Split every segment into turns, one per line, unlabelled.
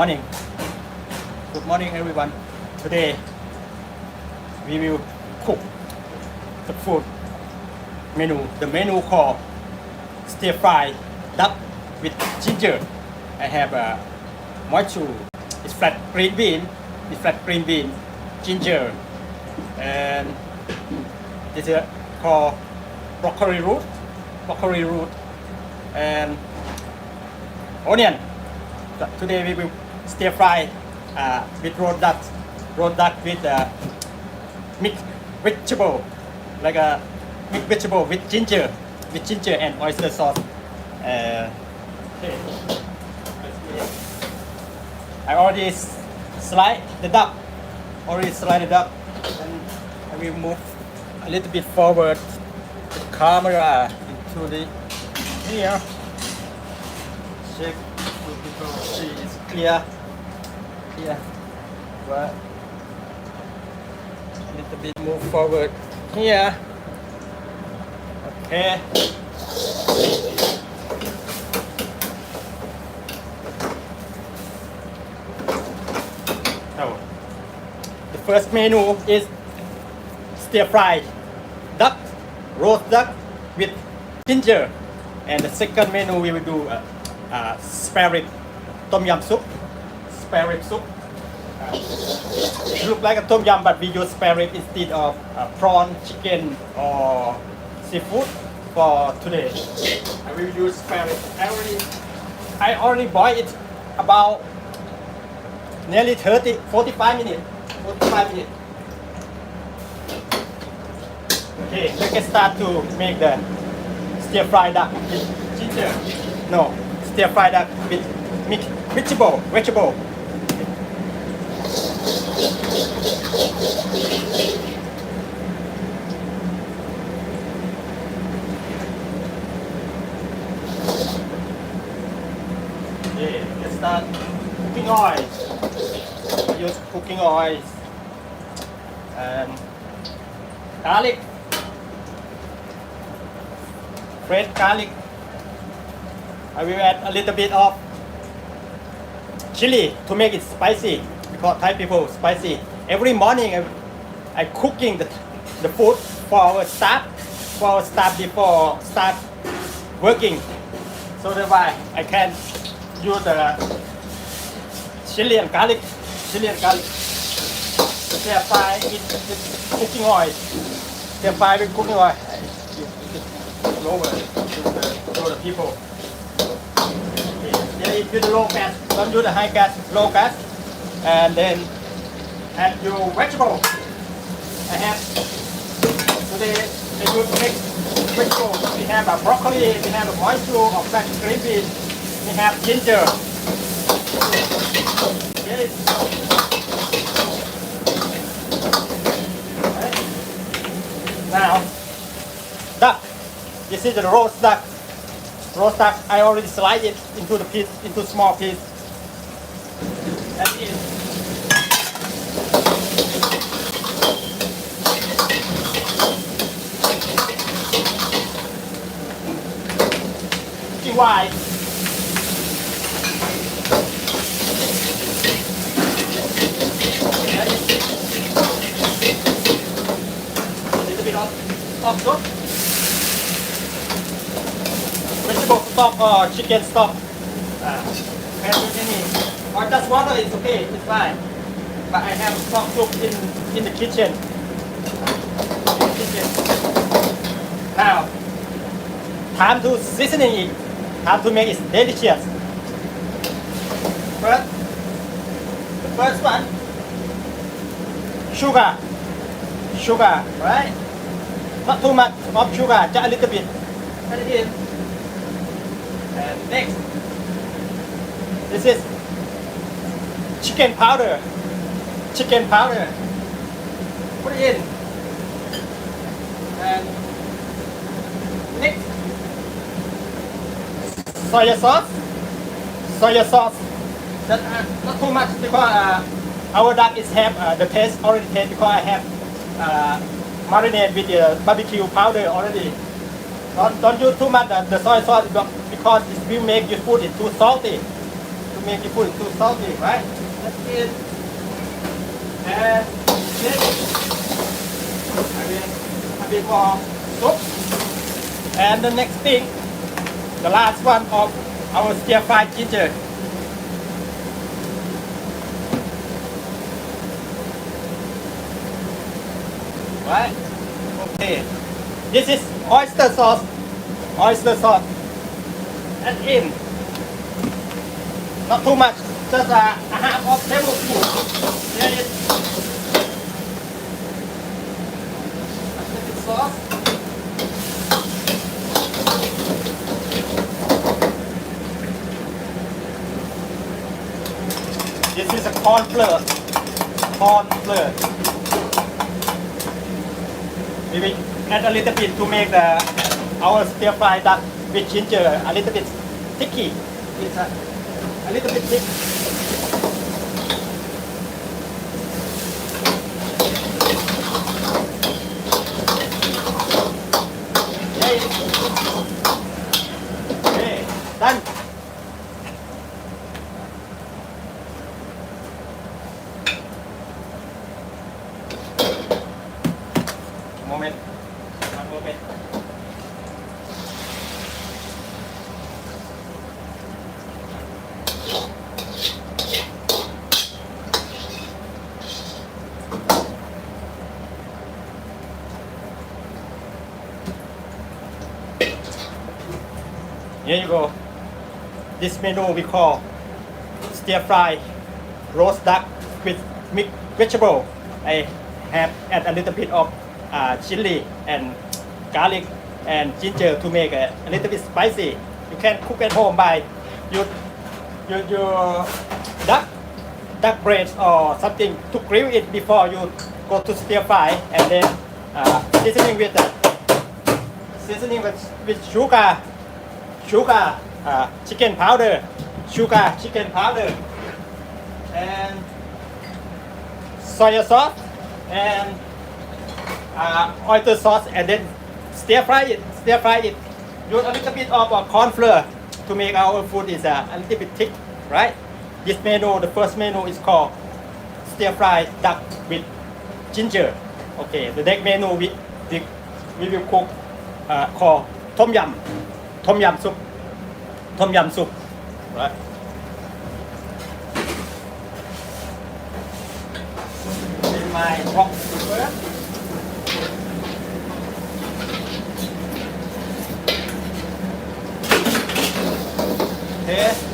morning. Good morning, everyone. Today, we will cook the food menu. The menu called stir fry duck with ginger. I have uh, a mochu. It's flat green bean. It's flat green bean, ginger, and this is called broccoli root, broccoli root, and onion. Today we will stir fry uh, with roast duck, roast duck with uh, mixed vegetable, like a mixed vegetable with ginger, with ginger and oyster sauce. Uh. I already slide the duck, already slide the duck, and I will move a little bit forward the camera into the here. Check so see it's clear. Here, but a little bit move forward here. Okay. The first menu is stir fry duck, roast duck with ginger. And the second menu we will do uh, uh, spare rib tom yum soup. Spare rib soup. Uh, look like a tom yum, but we use spare rib instead of uh, prawn, chicken, or seafood for today. I will use spare rib. I already, I already boiled it about nearly 30, 45 minutes. 45 minutes. Okay, let's get start to make the stir fry duck with ginger. No, stir fry duck with mix vegetable, vegetable. Okay, let's start cooking oil. Use cooking oil and garlic fresh garlic. I will add a little bit of chili to make it spicy because Thai people spicy. Every morning I, I cooking the, the food for our staff for our staff before start working. So that's why I can use the chili and garlic, chili and garlic. They fry with, with cooking oil. They fry with cooking oil. lower to the, to the people. Do low gas, don't do the high gas, low gas, and then add your vegetable. I have today I use mixed vegetable. We have a broccoli, we have a mushroom or fresh green bean, we have ginger. Yes. Right. Now, duck. This is the roast duck. Roast duck, I already sliced it into the piece, into small piece. That's it. Wide. A little bit of, of soup. vegetable stock or chicken stock. Uh, can. Or just water is okay, it's fine. But I have stock soup in, in the kitchen. In the kitchen. Now, time to seasoning it. Time to make it delicious. First, the first one, sugar. Sugar, right? Not too much of sugar, just a little bit. Add it in. And next, this is chicken powder. Chicken powder. Put it in. And soy sauce. Soy sauce. That, uh, not too much because uh, our duck is have uh, the taste already taste because I have uh, with the barbecue powder already. Don't, don't use too much uh, the soy sauce because it will make your food it too salty. To make your food too salty, right? That's it. And next, I mean, a bit more soup. And the next thing, the last one of our stir fried ginger. Right? Okay. This is oyster sauce. Oyster sauce. And in. Not too much. Just a, a half of tablespoon. There is. A little sauce. This is a corn flour. Corn flour. Add a little bit to make the our stir fry duck with ginger a little bit sticky. It's a, a little bit thick. Okay. Okay, done. Moment. One moment. Here you go. This menu we call stir fry roast duck with mixed vegetable. I have add a little bit of uh, chili and garlic and ginger to make a, a little bit spicy. You can cook at home by your, your duck duck breast or something to grill it before you go to stir fry and then uh, seasoning with uh, seasoning with, with sugar sugar, uh, chicken powder, sugar, chicken powder, and soy sauce, and uh, oyster sauce, and then stir fry it. Stir fry it. Use a little bit of uh, corn flour to make our food is uh, a little bit thick, right? This menu, the first menu is called stir fry duck with ginger. Okay, the next menu we we, will cook uh, called tom yum. Tom yum soup. Tom yum soup. Right. In my box first. Okay.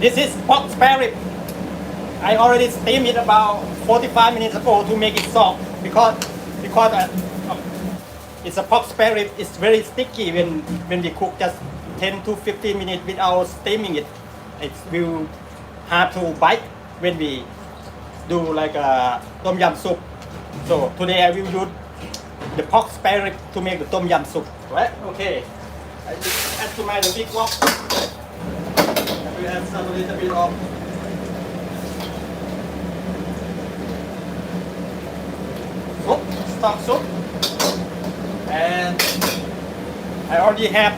This is pork spare rib. I already steamed it about 45 minutes ago to make it soft because because uh, uh, it's a pork spare rib. It's very sticky when when we cook just 10 to 15 minutes without steaming it. It will hard to bite when we do like a tom yum soup. So today I will use the pork spare to make the tom yum soup. Right? Okay. I just add to my the big wok. We add some little bit of soup, stock soup. And I already have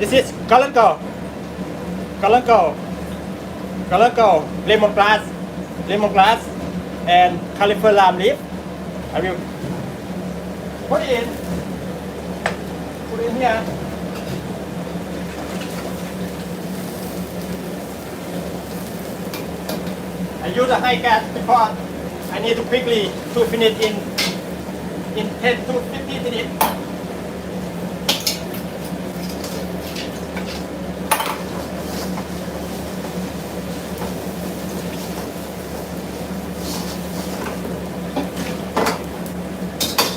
this is galangal. Galangal. Galangal, lemongrass, lemongrass and cauliflower leaf. I will put it in. Put it in here. I use a high gas because I need to quickly to finish in in 10 to 15 minutes.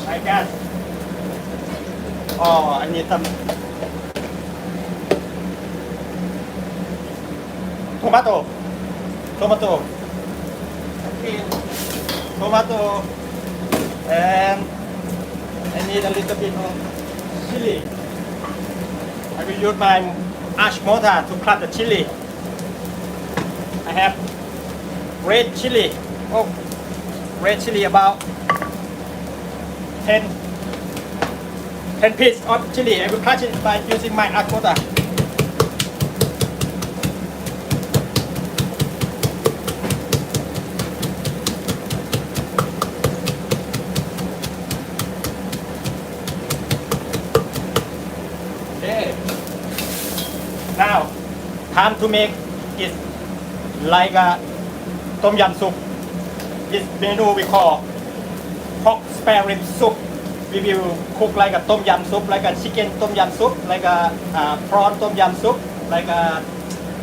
High gas. Tomato. Tomato. Tomato and I need a little bit of chili. I will use my ash mortar to cut the chili. I have red chili. Oh, red chili about 10, 10 pieces of chili. I will cut it by using my ash mortar. Okay. Now, time to make it like a tom yum soup. This menu we call pork spare rib soup. We will cook like a tom yum soup, like a chicken tom yum soup, like a uh, prawn tom yum soup, like a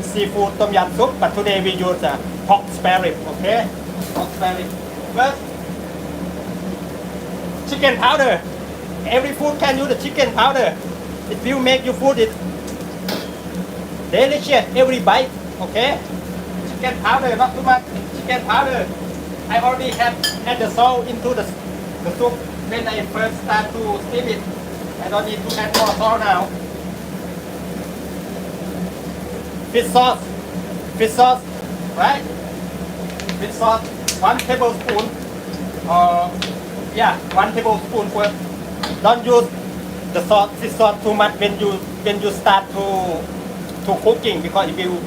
seafood tom yum soup. But today we use a pork spare rib. Okay, pork spare rib. First, chicken powder. Every food can use the chicken powder. It will make your food it delicious every bite. Okay, chicken powder, not too much. Chicken powder. I already have added the salt into the, the soup when I first start to steam it. I don't need to add more salt now. Fish sauce, fish sauce, right? Fish sauce, one tablespoon. Or yeah, one tablespoon. For, don't use the sauce, fish sauce too much when you when you start to to cooking because it will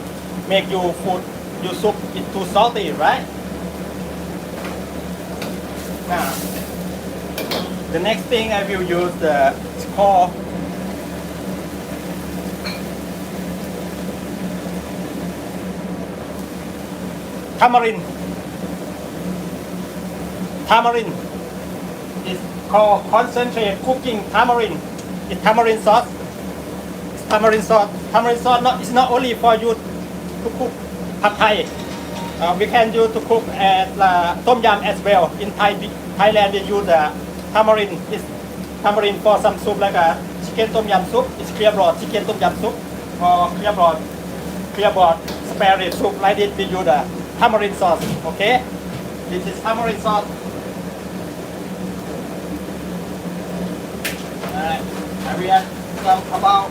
make your food your soup it too salty, right? Now, the next thing I will use the it's called tamarind. Tamarind is called concentrate cooking tamarind. It's tamarind sauce. It's tamarind sauce. Tamarind sauce not, it's not only for you to cook pad thai. Uh, we can use to cook as uh, tom yum as well. In Thai, Thailand we use the tamarind. It's tamarind for some soup like a chicken tom yum soup. It's clear broth chicken tom yum soup or clear broth clear broth spare soup. Like this we use the tamarind sauce. Okay, this is tamarind sauce. Alright, I will add some about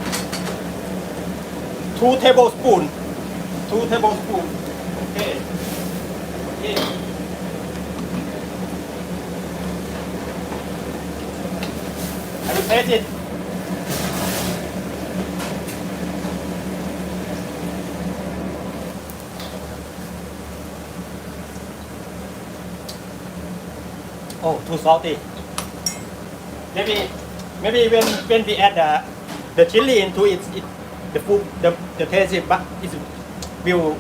two tablespoon. Two tablespoon. Okay. Okay. Will. Oh, too salty. Maybe, maybe when when we add the the chili into it, it the food the the taste it but it will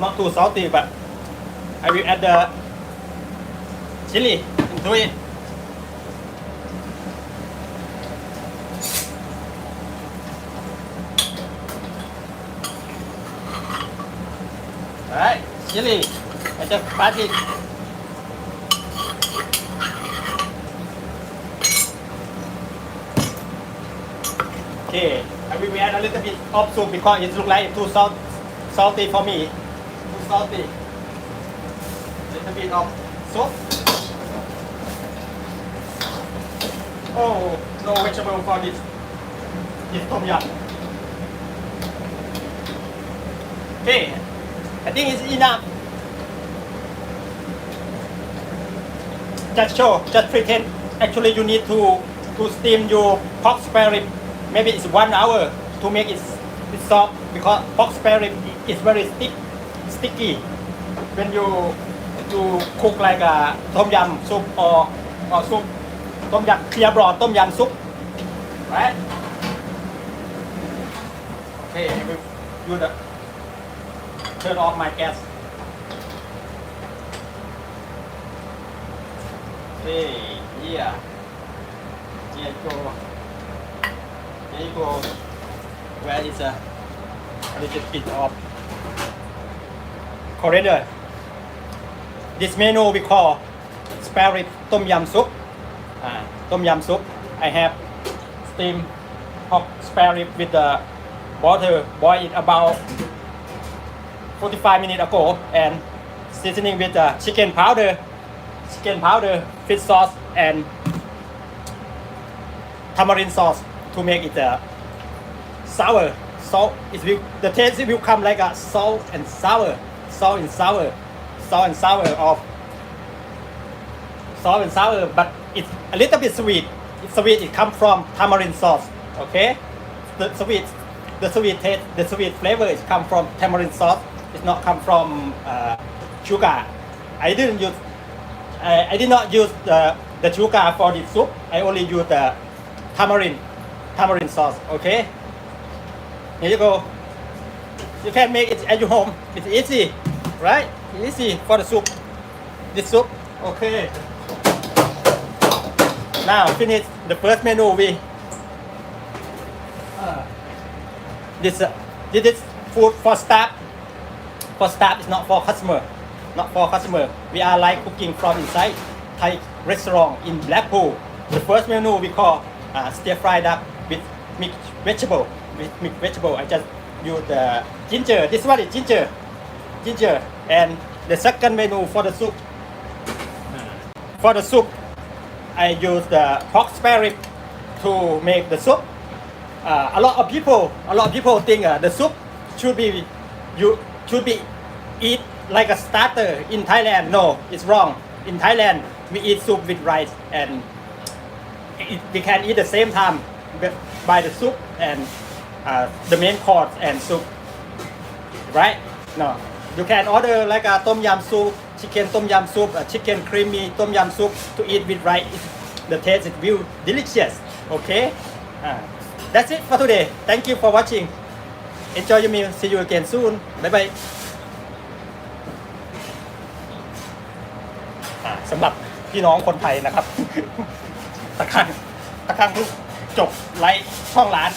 not too salty. But I will add the chili into it. Alright, chili. I just pat it. Okay, I will add a little bit of soup because it looks like too salt, salty for me. Too salty. Little bit of soup. Oh, no vegetable for this. It's tom yum. Okay, I think it's enough. Just show, just pretend. Actually, you need to to steam your pork spare rib. Maybe it's one hour to make it, it soft because pork spare rib is very stick, sticky. When you you cook like a tom yum soup or or soup tom yum clear broth tom yum soup, right? Okay, do the turn off my gas. Okay, here. Here you go. Here you go. Where is a, little bit of coriander? This menu we call spare tom yum soup. Ah, tom yum soup. I have steamed pork spare rib with the water, boil it about 45 minutes ago and seasoning with the chicken powder, chicken powder, fish sauce and tamarind sauce to make it uh, sour. Salt it will the taste will come like a salt and sour, salt and sour, salt and sour of salt and sour, but it's a little bit sweet. It's sweet. It come from tamarind sauce. Okay, the sweet, the sweet taste, the sweet flavor is come from tamarind sauce. It's not come from uh, sugar. I didn't use. I, I did not use the the sugar for the soup. I only use the tamarind, tamarind sauce. Okay. Here you go. You can make it at your home. It's easy, right? Easy for the soup. This soup. Okay. Now finish the first menu we. Uh, this uh, this is food for staff. For staff, is not for customer. Not for customer. We are like cooking from inside Thai restaurant in Blackpool. The first menu we call uh, stir fried up with mixed vegetable. With mixed vegetable, I just use the ginger. This one is ginger, ginger. And the second menu for the soup. For the soup, I use the pork spare rib to make the soup. Uh, a lot of people, a lot of people think uh, the soup should be you should be eat like a starter in Thailand. No, it's wrong. In Thailand, we eat soup with rice, and it, we can eat the same time by the soup and uh, the main course and soup. Right? No, you can order like a tom yam soup, chicken tom yam soup, a chicken creamy tom yam soup to eat with rice. The taste it will delicious. Okay? Uh, that's it for today. Thank you for watching. Enjoy your meal. See you again soon. Bye bye. สำหรับพี่น้องคนไทยนะครับตะครังตะครังเพิ่งจบไลฟ์ช่องร้าน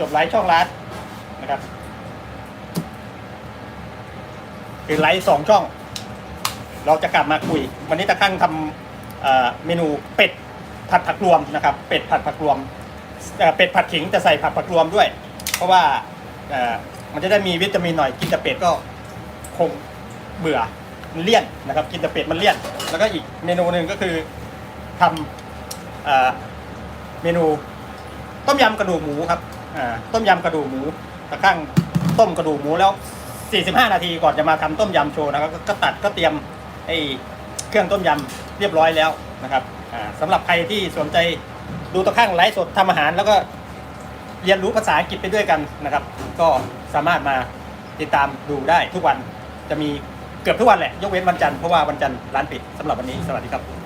จบไลฟ์ช่องร้านนะครับคือไลฟ์สองช่อง เราจะกลับมาคุย วันนี้ตะครังทำเมนูเป็ดผัดผักรวมนะครับ เป็ดผัดผักรวมเป็ดผัดขิงจะใส่ผัดผักรวมด้วย เพราะว่าเอ่อมันจะได้มีวิตามินหน่อยกินแต่เป็ดก็คงเบื่อมันเลี่ยนนะครับ กินแต่เป็ดมันเลี่ยน แล้วก็อีกเมนูหนึ่งก็คือทำเอ่อเมนูต้มยำกระดูกหมูครับอ่าต้มยำกระดูกหมูตะข้างต้มกระดูกหมูแล้ว 45 นาทีก่อนจะมาทำต้มยำโชว์นะครับก็ก็ตัดก็เตรียมไอ้เครื่องต้มยำเรียบร้อยแล้วนะครับอ่าสำหรับใครที่สนใจดูตะข้างไลฟ์สดทำอาหารแล้วก็ เรียนรู้ภาษาอังกฤษไปด้วยกันนะครับ ก็สามารถมาติดตามดูได้ทุกวันจะมีเกือบทุกวันแหละ ยกเว้นวันจันทร์เพราะว่าวันจันทร์ร้านปิดสำหรับวันนี้สวัสดีครับ